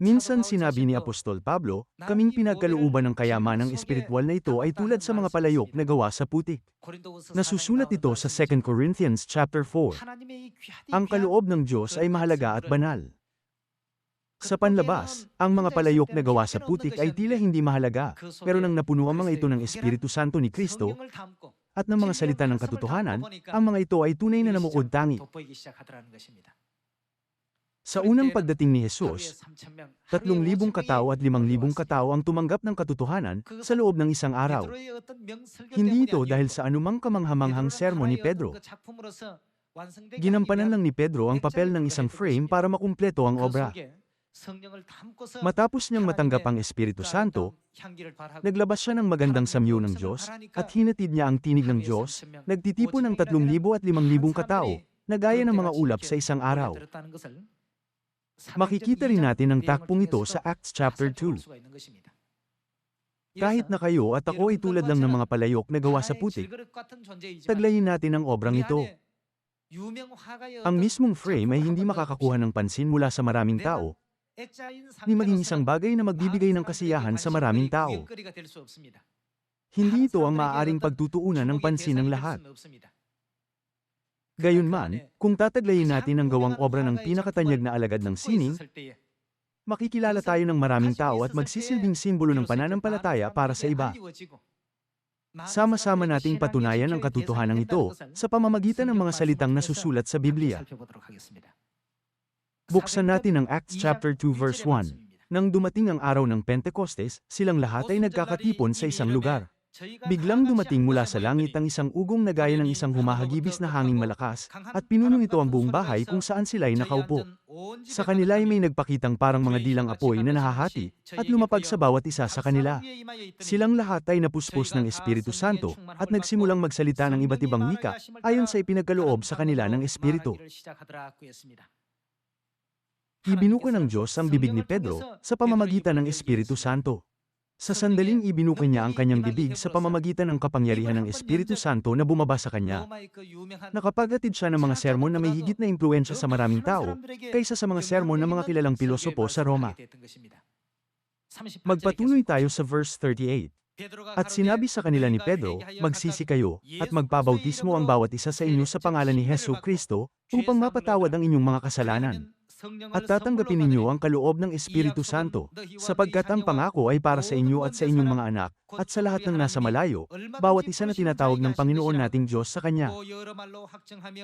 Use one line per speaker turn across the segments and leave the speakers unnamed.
Minsan sinabi ni Apostol Pablo, kaming pinagkalooban ng kayamanang espiritual na ito ay tulad sa mga palayok na gawa sa putik. Nasusulat ito sa 2 Corinthians chapter 4. Ang kaloob ng Diyos ay mahalaga at banal. Sa panlabas, ang mga palayok na gawa sa putik ay tila hindi mahalaga, pero nang napuno ang mga ito ng Espiritu Santo ni Kristo at ng mga salita ng katotohanan, ang mga ito ay tunay na namukod tangi. Sa unang pagdating ni Jesus, tatlong libong katao at limang libong katao ang tumanggap ng katotohanan sa loob ng isang araw. Hindi ito dahil sa anumang kamanghamanghang sermon ni Pedro. Ginampanan lang ni Pedro ang papel ng isang frame para makumpleto ang obra. Matapos niyang matanggap ang Espiritu Santo, naglabas siya ng magandang samyo ng Diyos, at hinatid niya ang tinig ng Diyos, nagtitipon ng tatlong libo at limang libong katao, na gaya ng mga ulap sa isang araw. Makikita rin natin ang takpong ito sa Acts chapter 2. Kahit na kayo at ako ay tulad lang ng mga palayok na gawa sa putik, taglayin natin ang obrang ito. Ang mismong frame ay hindi makakakuha ng pansin mula sa maraming tao, ni maging isang bagay na magbibigay ng kasiyahan sa maraming tao. Hindi ito ang maaaring pagtutuunan ng pansin ng lahat. Gayunman, kung tataglayin natin ang gawang obra ng pinakatanyag na alagad ng sining, makikilala tayo ng maraming tao at magsisilbing simbolo ng pananampalataya para sa iba. Sama-sama nating patunayan ang katotohanan ito sa pamamagitan ng mga salitang nasusulat sa Biblia. Buksan natin ang Acts chapter 2 verse 1. Nang dumating ang araw ng Pentecostes, silang lahat ay nagkakatipon sa isang lugar. Biglang dumating mula sa langit ang isang ugong na gaya ng isang humahagibis na hanging malakas, at pinuno nito ang buong bahay kung saan sila'y nakaupo. Sa kanila ay may nagpakitang parang mga dilang apoy na nahahati, at lumapag sa bawat isa sa kanila. Silang lahat ay napuspos ng Espiritu Santo, at nagsimulang magsalita ng iba't ibang wika, ayon sa ipinagkaloob sa kanila ng Espiritu. Ibinuka ng Diyos ang bibig ni Pedro sa pamamagitan ng Espiritu Santo. Sa sandaling ibinuka niya ang kanyang bibig sa pamamagitan ng kapangyarihan ng Espiritu Santo na bumaba sa kanya. Nakapagatid siya ng mga sermon na may higit na impluensya sa maraming tao, kaysa sa mga sermon ng mga kilalang pilosopo sa Roma. Magpatuloy tayo sa verse 38. At sinabi sa kanila ni Pedro, magsisi kayo, at magpabautismo ang bawat isa sa inyo sa pangalan ni Heso Kristo, upang mapatawad ang inyong mga kasalanan. At tatanggapin ninyo ang kaloob ng Espiritu Santo, sapagkat ang pangako ay para sa inyo at sa inyong mga anak, at sa lahat ng nasa malayo, bawat isa na tinatawag ng Panginoon nating Diyos sa Kanya.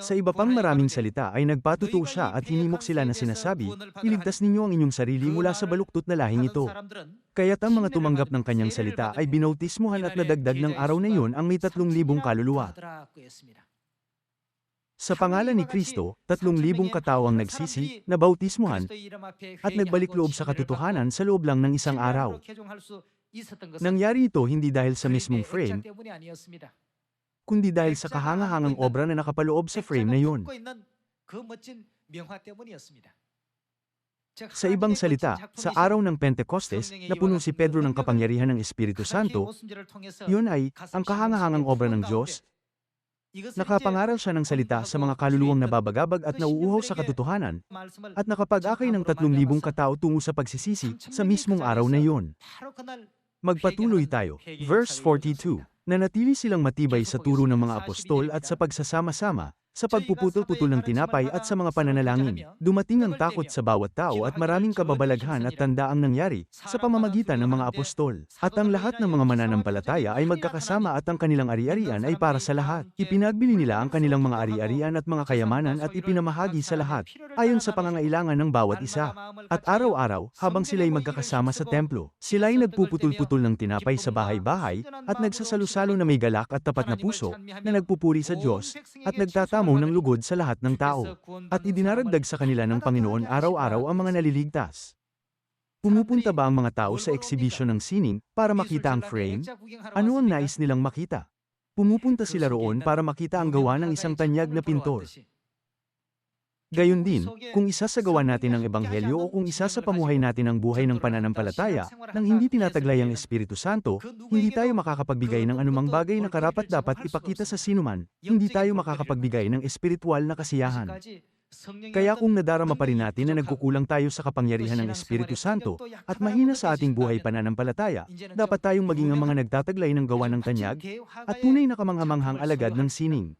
Sa iba pang maraming salita ay nagpatutuo siya at hinimok sila na sinasabi, iligtas ninyo ang inyong sarili mula sa baluktot na lahing ito. Kaya't ang mga tumanggap ng kanyang salita ay binautismuhan at nadagdag ng araw na iyon ang may tatlong libong kaluluwa. Sa pangalan ni Kristo, tatlong libong katao ang nagsisi, nabautismuhan, at nagbalik loob sa katotohanan sa loob lang ng isang araw. Nangyari ito hindi dahil sa mismong frame, kundi dahil sa kahangahangang obra na nakapaloob sa frame na yun. Sa ibang salita, sa araw ng Pentecostes, napuno si Pedro ng kapangyarihan ng Espiritu Santo, yun ay, ang kahangahangang obra ng Diyos, Nakapangaral siya ng salita sa mga kaluluwang nababagabag at nauuhaw sa katotohanan, at nakapag-akay ng tatlong libong katao tungo sa pagsisisi sa mismong araw na iyon. Magpatuloy tayo. Verse 42. Nanatili silang matibay sa turo ng mga apostol at sa pagsasama-sama, sa pagpuputol-putol ng tinapay at sa mga pananalangin, dumating ang takot sa bawat tao at maraming kababalaghan at tanda ang nangyari sa pamamagitan ng mga apostol. At ang lahat ng mga mananampalataya ay magkakasama at ang kanilang ari-arian ay para sa lahat. Ipinagbili nila ang kanilang mga ari-arian at mga kayamanan at ipinamahagi sa lahat, ayon sa pangangailangan ng bawat isa. At araw-araw, habang sila'y magkakasama sa templo, sila'y nagpuputol-putol ng tinapay sa bahay-bahay, at nagsasalo-salo na may galak at tapat na puso, na nagpupuri sa Diyos, at nagtatamo mo ng lugod sa lahat ng tao, at idinaragdag sa kanila ng Panginoon araw-araw ang mga naliligtas. Pumupunta ba ang mga tao sa exhibition ng sining para makita ang frame? Ano ang nais nilang makita? Pumupunta sila roon para makita ang gawa ng isang tanyag na pintor. Gayon din, kung isasagawa natin ang Ebanghelyo o kung isa sa pamuhay natin ang buhay ng pananampalataya, nang hindi tinataglay ang Espiritu Santo, hindi tayo makakapagbigay ng anumang bagay na karapat dapat ipakita sa sinuman, hindi tayo makakapagbigay ng espiritual na kasiyahan. Kaya kung nadarama pa rin natin na nagkukulang tayo sa kapangyarihan ng Espiritu Santo at mahina sa ating buhay pananampalataya, dapat tayong maging ang mga nagtataglay ng gawa ng tanyag at tunay na kamanghamanghang alagad ng sining.